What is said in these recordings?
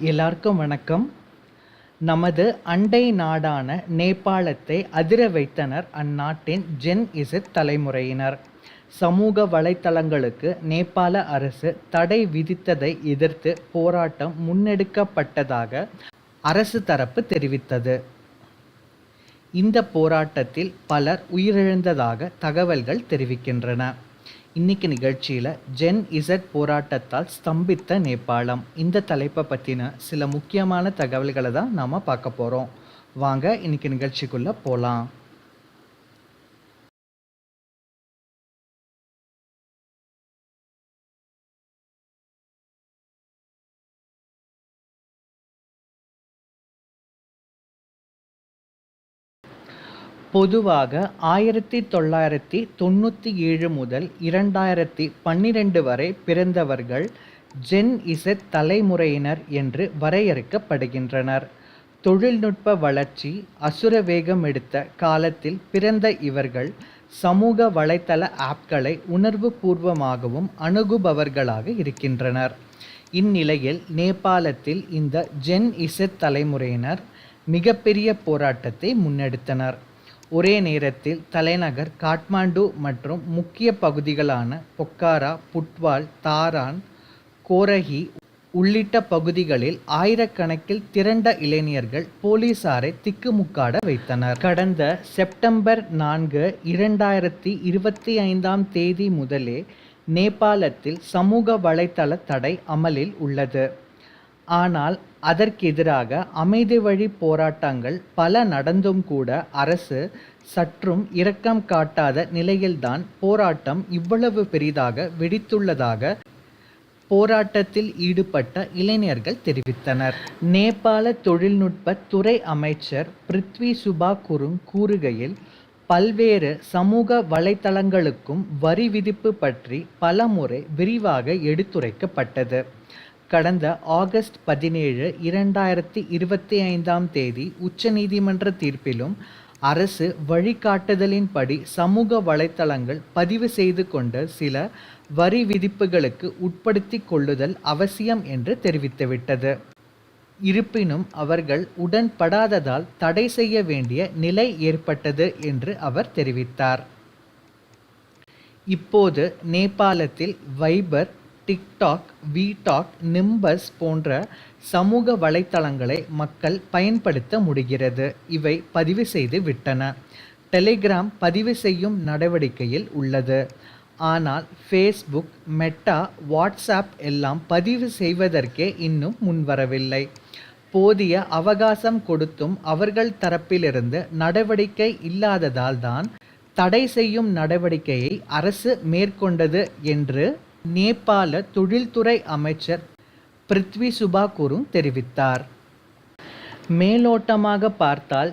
எல்லாருக்கும் வணக்கம். நமது அண்டை நாடான நேபாளத்தை அதிர வைத்தனர் அந்நாட்டின் ஜென் இசித் தலைமுறையினர். சமூக வலைத்தளங்களுக்கு நேபாள அரசு தடை விதித்ததை எதிர்த்து போராட்டம் முன்னெடுக்கப்பட்டதாக அரசு தரப்பு தெரிவித்தது. இந்த போராட்டத்தில் பலர் உயிரிழந்ததாக தகவல்கள் தெரிவிக்கின்றன. இன்னைக்கு நிகழ்ச்சியில் ஜென் இசட் போராட்டத்தால் ஸ்தம்பித்த நேபாளம். இந்த தலைப்பை பற்றின சில முக்கியமான தகவல்களை தான் நாம் பார்க்க போகிறோம் வாங்க இன்னைக்கு நிகழ்ச்சிக்குள்ளே போகலாம் பொதுவாக ஆயிரத்தி தொள்ளாயிரத்தி தொண்ணூற்றி ஏழு முதல் இரண்டாயிரத்தி பன்னிரெண்டு வரை பிறந்தவர்கள் ஜென் இசட் தலைமுறையினர் என்று வரையறுக்கப்படுகின்றனர். தொழில்நுட்ப வளர்ச்சி அசுர வேகம் எடுத்த காலத்தில் பிறந்த இவர்கள் சமூக வலைத்தள ஆப்களை உணர்வு பூர்வமாகவும் அணுகுபவர்களாக இருக்கின்றனர். இந்நிலையில் நேபாளத்தில் இந்த ஜென் இசட் தலைமுறையினர் மிகப்பெரிய போராட்டத்தை முன்னெடுத்தனர். ஒரே நேரத்தில் தலைநகர் காட்மாண்டு மற்றும் முக்கிய பகுதிகளான பொக்காரா புட்வால் தாரான் கோரஹி உள்ளிட்ட பகுதிகளில் ஆயிரக்கணக்கில் திரண்ட இளைஞர்கள் போலீசாரை திக்குமுக்காட வைத்தனர். கடந்த செப்டம்பர் நான்கு இரண்டாயிரத்தி இருபத்தி ஐந்தாம் தேதி முதலே நேபாளத்தில் சமூக வலைத்தள தடை அமலில் உள்ளது. ஆனால் அதற்கெதிராக அமைதி வழி போராட்டங்கள் பல நடந்தும் கூட அரசு சற்றும் இரக்கம் காட்டாத நிலையில்தான் போராட்டம் இவ்வளவு பெரிதாக வெடித்துள்ளதாக போராட்டத்தில் ஈடுபட்ட இளைஞர்கள் தெரிவித்தனர். நேபாள தொழில்நுட்ப துறை அமைச்சர் பிருத்வி சுபா குருங் கூறுகையில் பல்வேறு சமூக வலைத்தளங்களுக்கும் வரி விதிப்பு பற்றி பலமுறை விரிவாக எடுத்துரைக்கப்பட்டது. கடந்த ஆகஸ்ட் பதினேழு இரண்டாயிரத்தி இருபத்தி ஐந்தாம் தேதி உச்சநீதிமன்ற தீர்ப்பிலும் அரசு வழிகாட்டுதலின்படி சமூக வலைத்தளங்கள் பதிவு செய்து கொண்ட சில வரி விதிப்புகளுக்கு உட்படுத்தி கொள்ளுதல் அவசியம் என்று தெரிவித்துவிட்டது. இருப்பினும் அவர்கள் உடன்படாததால் தடை செய்ய வேண்டிய நிலை ஏற்பட்டது என்று அவர் தெரிவித்தார். இப்போது நேபாளத்தில் வைபர் டிக்டாக் விடாக் நிம்பஸ் போன்ற சமூக வலைத்தளங்களை மக்கள் பயன்படுத்த முடிகிறது. இவை பதிவு செய்து விட்டன. டெலிகிராம் பதிவு செய்யும் நடவடிக்கையில் உள்ளது. ஆனால் ஃபேஸ்புக் மெட்டா வாட்ஸ்அப் எல்லாம் பதிவு செய்வதற்கே இன்னும் முன்வரவில்லை. போதிய அவகாசம் கொடுத்தும் அவர்கள் தரப்பிலிருந்து நடவடிக்கை இல்லாததால் தான் தடை செய்யும் நடவடிக்கையை அரசு மேற்கொண்டது என்று நேபாள தொழில்துறை அமைச்சர் பிருத்வி சுபா குருங் தெரிவித்தார். மேலோட்டமாக பார்த்தால்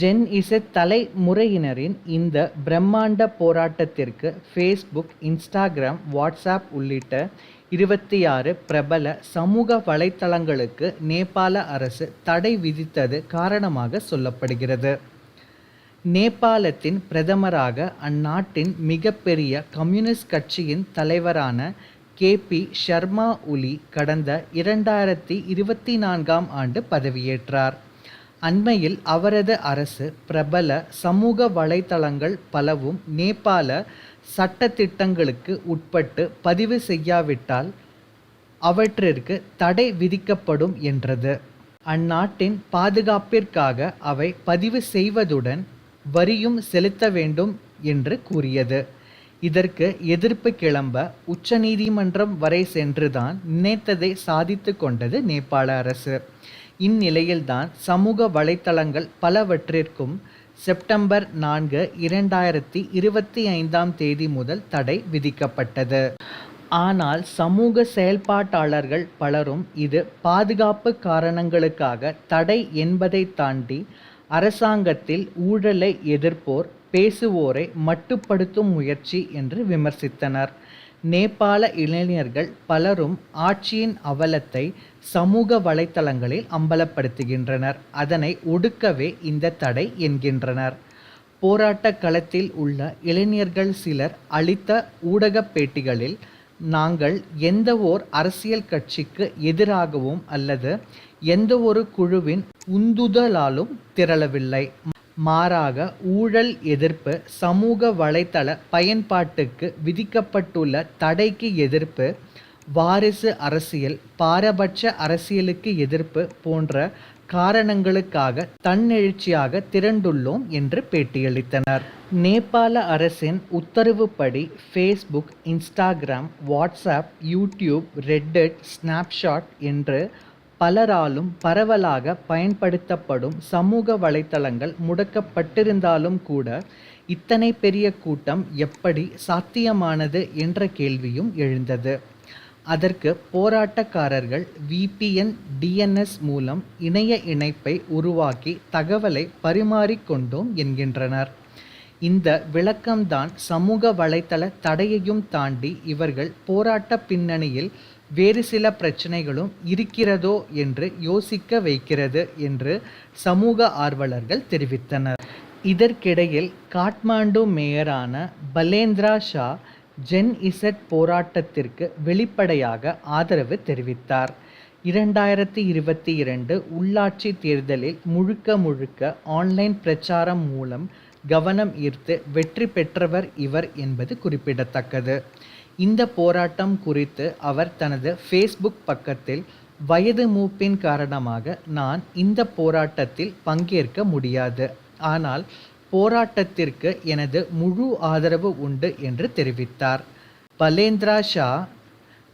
ஜென் இசை தலைமுறையினரின் இந்த பிரம்மாண்ட போராட்டத்திற்கு ஃபேஸ்புக் இன்ஸ்டாகிராம் வாட்ஸ்அப் உள்ளிட்ட இருபத்தி ஆறு பிரபல சமூக வலைத்தளங்களுக்கு நேபாள அரசு தடை விதித்தது காரணமாக சொல்லப்படுகிறது. நேபாளத்தின் பிரதமராக அந்நாட்டின் மிகப்பெரிய கம்யூனிஸ்ட் கட்சியின் தலைவரான கே பி ஷர்மா ஒலி கடந்த இரண்டாயிரத்தி இருபத்தி நான்காம் ஆண்டு பதவியேற்றார். அண்மையில் அவரது அரசு பிரபல சமூக வலைத்தளங்கள் பலவும் நேபாள சட்டத்திட்டங்களுக்கு உட்பட்டு பதிவு செய்யாவிட்டால் அவற்றிற்கு தடை விதிக்கப்படும் என்றது. அந்நாட்டின் பாதுகாப்பிற்காக அவை பதிவு செய்வதுடன் வரியும் செலுத்த வேண்டும் என்று கூறியது. இதற்கு எதிர்ப்பு கிளம்ப உச்சநீதிமன்றம் வரை சென்றுதான் நினைத்ததை சாதித்து கொண்டது நேபாள அரசு. இந்நிலையில்தான் சமூக வலைத்தளங்கள் பலவற்றிற்கும் செப்டம்பர் நான்கு இரண்டாயிரத்தி இருபத்தி ஐந்தாம் தேதி முதல் தடை விதிக்கப்பட்டது. ஆனால் சமூக செயல்பாட்டாளர்கள் பலரும் இது பாதுகாப்பு காரணங்களுக்காக தடை என்பதை தாண்டி அரசாங்கத்தில் ஊழலை எதிர்ப்போர் பேசுவோரை மட்டுப்படுத்தும் முயற்சி என்று விமர்சித்தனர். நேபாள இளைஞர்கள் பலரும் ஆட்சியின் அவலத்தை சமூக வலைத்தளங்களில் அம்பலப்படுத்துகின்றனர். அதனை ஒடுக்கவே இந்த தடை என்கின்றனர். போராட்ட களத்தில் உள்ள இளைஞர்கள் சிலர் அளித்த ஊடகப் பேட்டிகளில் நாங்கள் எந்த ஓர் அரசியல் கட்சிக்கு எதிராகவும் அல்லது எந்த ஒரு குழுவின் உந்துதலாலும் திரளவில்லை. மாறாக ஊழல் எதிர்ப்பு சமூக வலைத்தள பயன்பாட்டுக்கு விதிக்கப்பட்டுள்ள தடைக்கு எதிர்ப்பு வாரிசு அரசியல் பாரபட்ச அரசியலுக்கு எதிர்ப்பு போன்ற காரணங்களுக்காக தன்னெழுச்சியாக திரண்டுள்ளோம் என்று பேட்டியளித்தனர். நேபாள அரசின் உத்தரவுப்படி Facebook Instagram WhatsApp YouTube Reddit Snapchat என்று பலராலும் பரவலாக பயன்படுத்தப்படும் சமூக வலைத்தளங்கள் முடக்கப்பட்டிருந்தாலும் கூட இத்தனை பெரிய கூட்டம் எப்படி சாத்தியமானது என்ற கேள்வியும் எழுந்தது. அதற்கு போராட்டக்காரர்கள் விபிஎன் டிஎன்எஸ் மூலம் இணைய இணைப்பை உருவாக்கி தகவலை பரிமாறிக்கொண்டோம் என்கின்றனர். இந்த விளக்கம்தான் சமூக வலைத்தள தடையையும் தாண்டி இவர்கள் போராட்ட பின்னணியில் வேறு சில பிரச்சனைகளும் இருக்கிறதோ என்று யோசிக்க வைக்கிறது என்று சமூக ஆர்வலர்கள் தெரிவித்தனர். இதற்கிடையில் காட்மாண்டு மேயரான பலேந்திரா ஷா ஜென் இசட் போராட்டத்திற்கு வெளிப்படையாக ஆதரவு தெரிவித்தார். இரண்டாயிரத்தி இருபத்தி இரண்டு உள்ளாட்சி தேர்தலில் முழுக்க முழுக்க ஆன்லைன் பிரச்சாரம் மூலம் கவனம் ஈர்த்து வெற்றி பெற்றவர் இவர் என்பது குறிப்பிடத்தக்கது. இந்த போராட்டம் குறித்து அவர் தனது ஃபேஸ்புக் பக்கத்தில் வயது மூப்பின் காரணமாக நான் இந்த போராட்டத்தில் பங்கேற்க முடியாது. ஆனால் போராட்டத்திற்கு எனது முழு ஆதரவு உண்டு என்று தெரிவித்தார். பலேந்திரா ஷா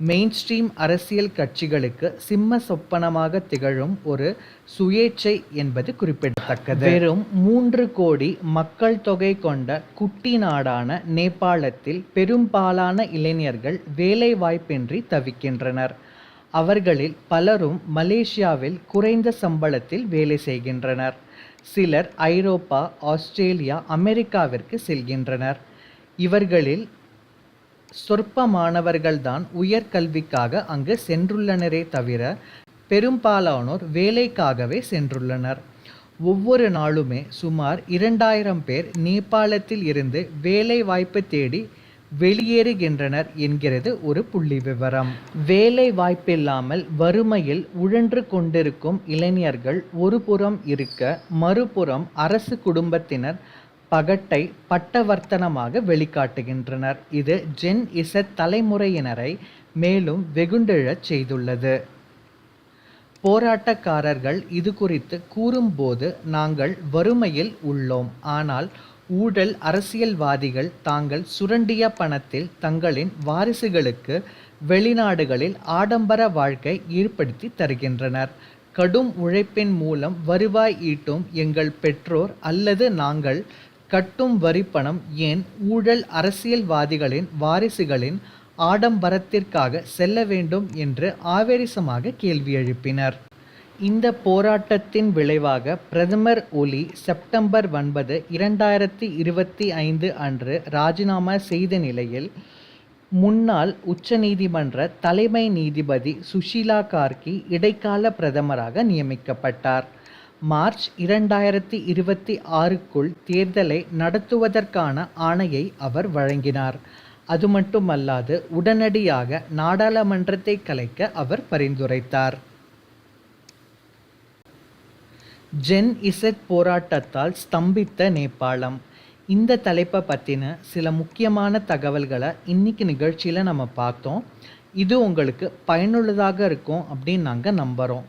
மெயின்ஸ்ட்ரீம் அரசியல் கட்சிகளுக்கு சிம்ம சொப்பனமாக திகழும் ஒரு சுயேட்சை என்பது குறிப்பிடத்தக்கது. வெறும் மூன்று கோடி மக்கள் தொகை கொண்ட குட்டி நாடான நேபாளத்தில் பெரும்பாலான இளைஞர்கள் வேலை வாய்ப்பின்றி தவிக்கின்றனர். அவர்களில் பலரும் மலேசியாவில் குறைந்த சம்பளத்தில் வேலை செய்கின்றனர். சிலர் ஐரோப்பா ஆஸ்திரேலியா அமெரிக்காவிற்கு செல்கின்றனர். இவர்களில் சொற்பமானவர்கள்தான் உயர்கல்விக்காக அங்கு சென்றுள்ளனரே தவிர பெரும்பாலானோர் வேலைக்காகவே சென்றுள்ளனர். ஒவ்வொரு நாளுமே சுமார் இரண்டாயிரம் பேர் நேபாளத்தில் இருந்து வேலை வாய்ப்பு தேடி வெளியேறுகின்றனர் என்கிறது ஒரு புள்ளி விவரம். வேலை வாய்ப்பில்லாமல் வறுமையில் உழன்று கொண்டிருக்கும் இளைஞர்கள் ஒரு புறம் இருக்க மறுபுறம் அரசு குடும்பத்தினர் பகட்டை பட்டவர்த்தனமாக வெளிக்காட்டுகின்றனர். இது ஜென் இச தலைமுறையினரை மேலும் வெகுண்டெழச் செய்துள்ளது. போராட்டக்காரர்கள் இது குறித்து கூறும்போது நாங்கள் வறுமையில் உள்ளோம். ஆனால் ஊழல் அரசியல்வாதிகள் தாங்கள் சுரண்டிய பணத்தில் தங்களின் வாரிசுகளுக்கு வெளிநாடுகளில் ஆடம்பர வாழ்க்கை ஏற்படுத்தி தருகின்றனர். கடும் உழைப்பின் மூலம் வருவாய் ஈட்டும் எங்கள் பெற்றோர் அல்லது நாங்கள் கட்டும் வரிப்பணம் ஏன் ஊழல் அரசியல்வாதிகளின் வாரிசுகளின் ஆடம்பரத்திற்காக செல்ல வேண்டும் என்று ஆவேசமாக கேள்வி எழுப்பினர். இந்த போராட்டத்தின் விளைவாக பிரதமர் ஒலி செப்டம்பர் ஒன்பது இரண்டாயிரத்தி இருபத்தி ஐந்து அன்று ராஜினாமா செய்த நிலையில் முன்னாள் உச்சநீதிமன்ற தலைமை நீதிபதி சுஷீலா கார்கி இடைக்கால பிரதமராக நியமிக்கப்பட்டார். மார்ச் இரண்டாயிரத்தி இருபத்தி ஆறுக்குள் தேர்தலை நடத்துவதற்கான ஆணையை அவர் வழங்கினார். அது மட்டுமல்லாது உடனடியாக நாடாளுமன்றத்தை கலைக்க அவர் பரிந்துரைத்தார். ஜென் இசட் போராட்டத்தால் ஸ்தம்பித்த நேபாளம். இந்த தலைப்பை பற்றின சில முக்கியமான தகவல்களை இன்னைக்கு நிகழ்ச்சியில் நம்ம பார்த்தோம். இது உங்களுக்கு பயனுள்ளதாக இருக்கும் அப்படின்னு நாங்கள் நம்புகிறோம்